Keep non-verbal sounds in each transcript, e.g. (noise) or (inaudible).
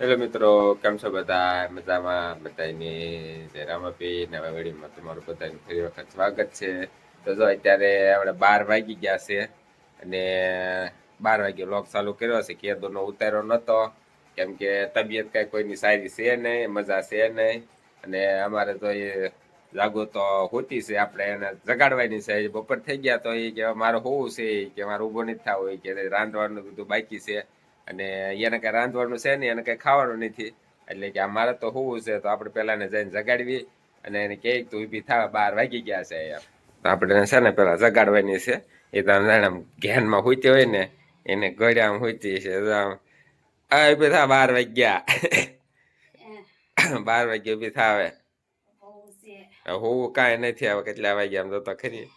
Hello મિત્રો, કેમ છો બધા? મજામાં? બધાની જય રામાપી નવા વેડીમાં તમારું બધાનું ફરી વખત સ્વાગત છે. તો જો અત્યારે આપણે બાર વાગી ગયા છે અને બાર વાગે લોક ચાલુ કર્યો છે કેદોનો ઉતાર્યો નહોતો કેમ કે તબિયત કાંઈ કોઈની સારી છે નહીં, મજા છે નહીં. અને અમારે તો એ જાગો તો હોતી છે, આપણે એને જગાડવાની છે. બપોર થઈ ગયા તો એ કે મારે હોવું છે કે મારે ઊભો નથી થવું કે રાંધવાનું બધું બાકી છે. અને એને કઈ રાંધવાનું છે નહીં એને કઈ ખાવાનું નથી. એટલે કે આ મારે તો હોવું છે તો આપણે પેલા ને જઈને જગાડવી. અને એને કહે કે તું ઊભી થાવ બાર વાગી ગયા છે એમ. આપણે છે ને પેલા જગાડવાની છે. એ તો આમ ધ્યાનમાં હોતી હોય ને એને ગળ્યા આમ હોતી છે. આ ઊભી થા બાર વાગ્યા. બાર વાગ્યા ઊભી થાવે હોવું. કાંઈ નથી આવે કેટલા વાગ્યા આમ તો ખરી.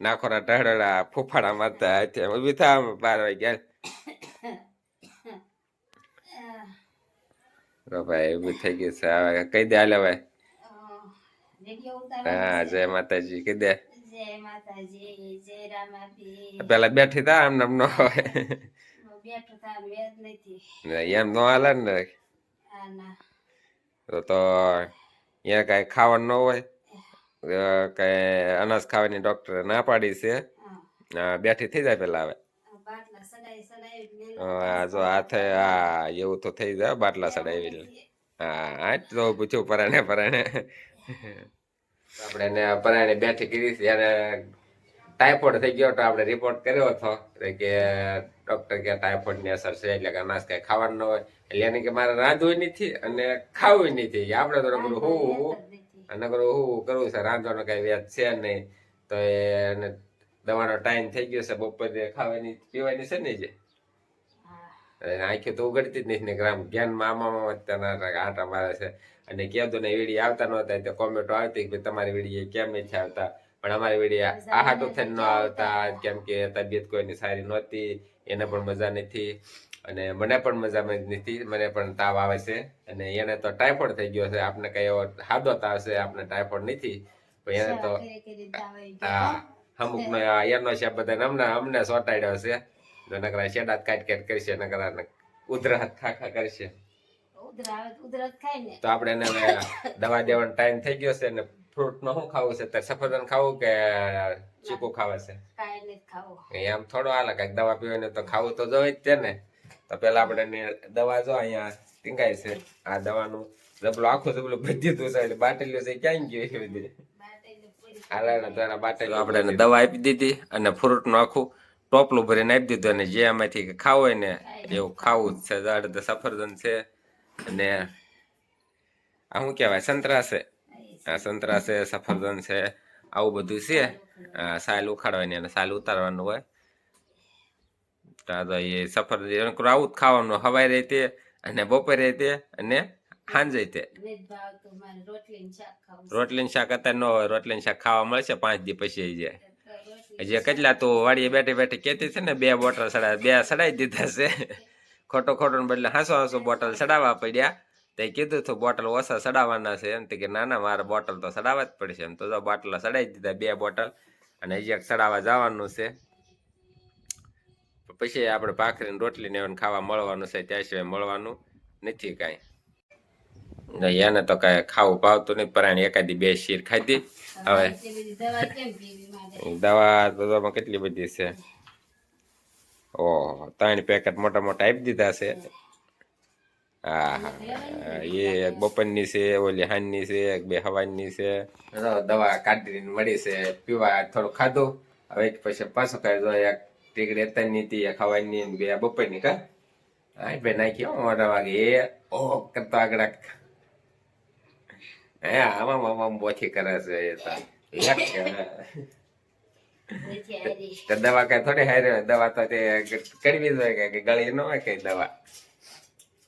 નાખોના ઢળડા ફૂફાડા મારતા ઊભી થા બાર વાગ્યા તો ભાઈ એવું થઈ ગયું છે. હવે કહી દે હાલે ભાઈ. હા જય માતાજી કહી દે. પેલા બેઠી તા આમ નામ નો હોય. એમ નો હાલે ને. તો તો અહીંયા કઈ ખાવાનું ન હોય? કઈ અનાજ ખાવાની ડોક્ટરે ના પાડી છે? બેઠી થઈ જાય પેલા હવે. આ જો હાથે એવું તો થઈ જાય બાટલા સડાવી હા આ જ તો પૂછ્યું પરાણે પરાણે. આપણે એને પરાણે બેઠી કરી ત્યારે ટાઈફોઈડ થઈ ગયો તો આપણે રિપોર્ટ કર્યો હતો કે ડોક્ટર કે ટાઈફોઈડની અસર છે એટલે કે અનાજ કઈ ખાવાનું ન હોય. એટલે એને કે મારે રાંધવું નથી અને ખાવું નથી. આપણે તો બધું હું અને બધું હું કરવું છે રાંધવાનો કઈ વ્યાજ છે નહીં. તો એને દવાનો ટાઈમ થઈ ગયો છે બપોરે ખાવાની પીવાની છે ને જે? આંખે તો ઉગડતી જ નથી ને ગ્રામ જ્ઞાનમાં આમાં અત્યારના આટા મારે છે. અને કહેતો ને વીડિયો આવતા નહોતા તો કોમેન્ટો આવતી કે તમારી વીડિયો કેમ નથી આવતા? પણ અમારી વીડિયો આ હાટું થઈને ન આવતા કેમ કે તબિયત કોઈની સારી નહોતી એને પણ મજા નથી અને મને પણ મજા નથી મને પણ તાવ આવે છે. અને એને તો ટાઈફોઈડ થઈ ગયો છે. આપણે કઈ એવો હાદો તાવ છે આપણે ટાઈફોઈડ નથી. પણ એને તો હા. અમુક નો એનો છે બધા અમને અમને સોટાડ્યો છે. તો નકરા શેડા કાટ કાટ કરશે નકરા ઉધરાત ખા ખા કરશે તો આપણે એને દવા દેવાનો ટાઈમ થઈ ગયો છે ને ફ્રૂટ નો શું ખાવું છે? ત્યારે સફરજન ખાવું કે ચીકુ ખાવા છે? એમ થોડો હાલ કંઈક દવા પીવાની તો ખાવું તો જોઈએ જ છે ને. તો પેલા આપણે દવા જો અહીંયા ટીંગાય છે. આ દવાનું જબલું આખું જબલું બધી તું છે એટલે બાટલીઓ છે ક્યાં ગયું એ બધી? આપણે એને દવા આપી દીધી અને ફ્રૂટનું આખું ટોપલું ભરીને આપી દીધું અને જે એમાંથી કે ખાવું હોય ને એવું ખાવું જ છે. સફરજન છે અને આ શું કહેવાય? સંતરા છે. આ સંતરા છે સફરજન છે આવું બધું છે. આ સાલ ઉખાડવાની અને સાલ ઉતારવાનું હોય. તો તો એ સફરજન આવું જ ખાવાનું હવાઈ રહેતે અને બપોરે તે અને સાંજે તે. રોટલીનું શાક અત્યારે ન હોય રોટલીનું શાક ખાવા મળશે પાંચ દી પછી જાય હજી કેટલા તું વાડીએ બેઠી બેઠી કહેતી છે ને બે બોટલ સડા બે સડાઈ દીધા છે. ખોટો ખોટો બદલે હાંસો હાંસો બોટલ સડાવવા પડ્યા. તે કીધું તું બોટલ ઓછા સડાવવાના છે. એમ કે ના ના મારે બોટલ તો સડાવવા જ પડશે. એમ તો જો બોટલ સડાઈ દીધા બે બોટલ. અને હજી એક સડાવવા જવાનું છે. પછી આપણે ભાખરીને રોટલીને રોટલી ને એવું ખાવા મળવાનું છે ત્યાં સિવાય મળવાનું નથી કાંઈ. એને તો કઈ ખાવું ભાવતું નહીં પરાણે એકાદી બે શીર ખાધી હવે દવા કેમ પીવી મારે દવા તો આમાં કેટલી બધી છે? ઓહો, ત્રણ પેકેટ મોટા મોટા આપી દીધા છે. હા એક બપોરની છે, ઓલી હાનની છે, એક બે હવાની છે. દવા કાઢીને મળી છે, પીવા થોડું ખાધું. હવે પછી પાછું જો એક ટીકડી અત્યારની હતી, એક હવાની બે બપોરની કા. હા ભાઈ નાખી મોટા વાગે એ ઓ કરતા આગળ હે આમાં આમાં બોથી કરે છે એ તો. દવા કઈ થોડી હારી દવા તો તે કરવી જ હોય કે ગળી ન હોય કઈ દવા.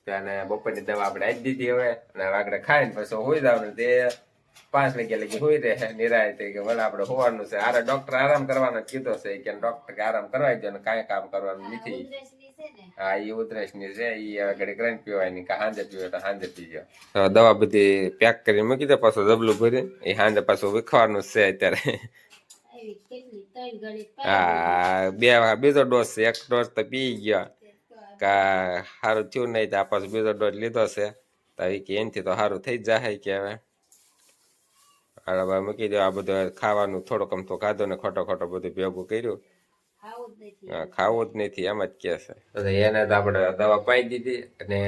અને બપોરની દવા આપણે આપી દીધી હવે અને આગળ ખાઈને પછી હોઈ જવાનું તે પાંચ વાગ્યા લગી હોઈ રહે નિરાય કે ભલે આપણે હોવાનું છે. આરે ડોક્ટર આરામ કરવાનો જ કીધો છે કે ડોક્ટર કે આરામ કરવા દો ને કાંઈ કામ કરવાનું નથી. હા એ ઉધરસની છે એ આગળ પીવાય નહીં કે હાંજે પીવે તો હાંજે પીજો. દવા બધી પેક કરી મૂકી દે પાછું જબલું ભરી એ હાંજે પાછું વિખવાનું છે અત્યારે. હા બે બીજો ડોઝ છે એક ડોઝ તો પી ગયો. કા સારું થયું નહીં તો આ પાછો બીજો ડોઝ લીધો છે. તો એ કે એનથી તો સારું થઈ જાય કે હવે. અરે મૂકી દો આ બધું ખાવાનું થોડોક આમ તો ખાધો ને ખોટો ખોટો બધું ભેગું કર્યું. ખાવું જ નથી એમ જ કે છે. તો એને તો આપણે દવા પાઈ દીધી અને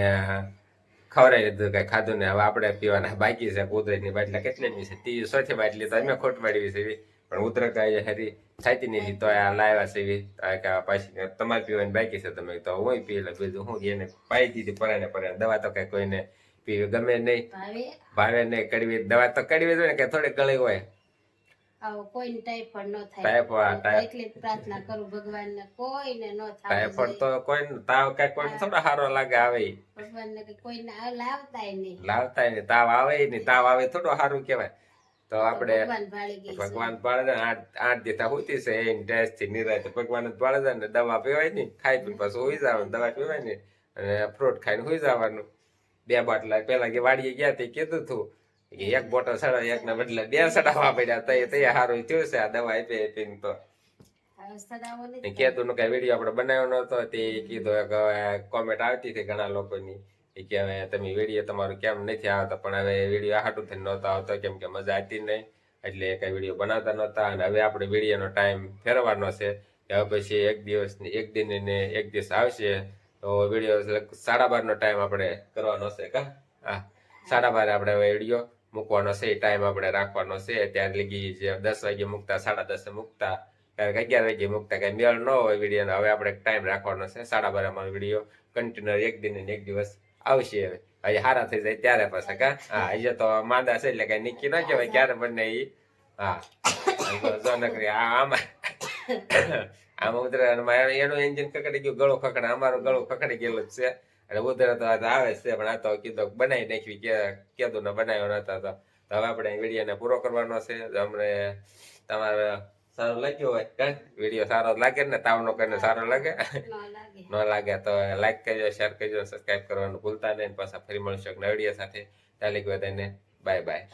ખવડાવી દીધું કઈ ખાધું ને હવે આપણે પીવાના બાકી છે કુદરતની બાટલા કેટલી છે? ત્રીજી સોથી બાટલી તો અમે ખોટ પાડવી છે પણ ઉધરક આ હરી થતી નથી તો આ લાવ્યા છે એવી. કે પાછી તમારે પીવાની બાકી છે તમે. તો હું પી બીજું હું એને પાઈ દીધી પરાને પરાને દવા તો કઈ કોઈને પીવી ગમે નહીં. ભાવે? નહીં કડવી. દવા તો કડવી જોઈએ ને કે થોડી ગળી હોય. આવો કોઈને ટાઈફોઈડ ન થાય. ટાઈફોઈડ, ટાઈ- એટલે જ પ્રાર્થના કરું ભગવાનને કોઈને ન થાય ટાઈફોઈડ તો કોઈ તાવ કઈ કોઈ થોડો સારો લાગે આવે. ભગવાનને કે કોઈને લાવતાય નહીં. લાવતા ને તાવ આવે ને તાવ આવે થોડું સારું કહેવાય. તો આપણે ભગવાન પાડે આઠ આઠ દીધા હોતી છે એ ટેસ્ટથી નિરાય ભગવાન જ પાડે ને દવા પીવાય નહીં ખાઈ પીને પાછું હોઈ જવાનું દવા પીવાય નહીં. અને ફ્રૂટ ખાઈને હોઈ જવાનું. બે બાટલા પેલા કે વાડીએ ગયા તે કીધું હતું કે એક બોટલ સડા એક ના બદલે બે સડાવવા પડ્યા. તય તય સારું થયું છે આ દવા આપી આપીને તો. ને. નું કઈ વીડિયો આપણે બનાવ્યો નતો તે કીધું એક કોમેન્ટ આવતી હતી ઘણા લોકોની. કે હવે તમે વીડિયો તમારું કેમ નથી આવતા? પણ હવે વીડિયો હાટું થઈને નહોતો આવતો કેમ કે મજા આવતી નહીં એટલે કઈ વીડિયો બનાવતા નહોતા. અને હવે આપણે વિડીયોનો ટાઈમ ફેરવાનો છે. હવે પછી એક દિવસ એક દિન ને એક દિવસ આવશે તો વીડિયો સાડા બારનો ટાઈમ આપણે કરવાનો છે કા? હા સાડા બાર આપણે હવે વીડિયો મૂકવાનો છે, એ ટાઈમ આપણે રાખવાનો છે. ત્યાર લગી જે દસ વાગે મૂકતા, સાડા દસે મૂકતા કારણ અગિયાર વાગે મૂકતા, કઈ મેળ ન હોય વીડિયો હવે આપણે ટાઈમ રાખવાનો છે, સાડા બાર અમારો વીડિયો કન્ટિન્યુ એક દિન એક દિવસ આવશે હવે. હજી હારા થઈ જાય ત્યારે પાછા, કા? હા, હજી તો માંદા છે એટલે કઈ નક્કી ના કહેવાય ક્યારે બંને ઈ. હા. જો આમાં (coughs) ઉતરે એનું એન્જિન ખકડી ગયું, ગળો ખકડે અમારું ગળો ખકડી ગયેલું છે. એટલે ઉતરે તો આવે છે પણ આ તો કીધું બનાવી નાખવી કે કીધું ને બનાવ્યો નતા તો. હવે આપણે વિડીયોને પૂરો કરવાનો છે. અમને તમારે સારો લાગ્યું હોય વીડિયો સારો લાગે ને? તાવનો કરીને સારો લાગે? ન લાગે. ન લાગે તો લાઈક કરજો શેર કરજો સબસ્ક્રાઇબ કરવાનું ભૂલતા નહીં. પાછા ફરી મળશું એક નવા વીડિયો સાથે. ગયો તેને બાય બાય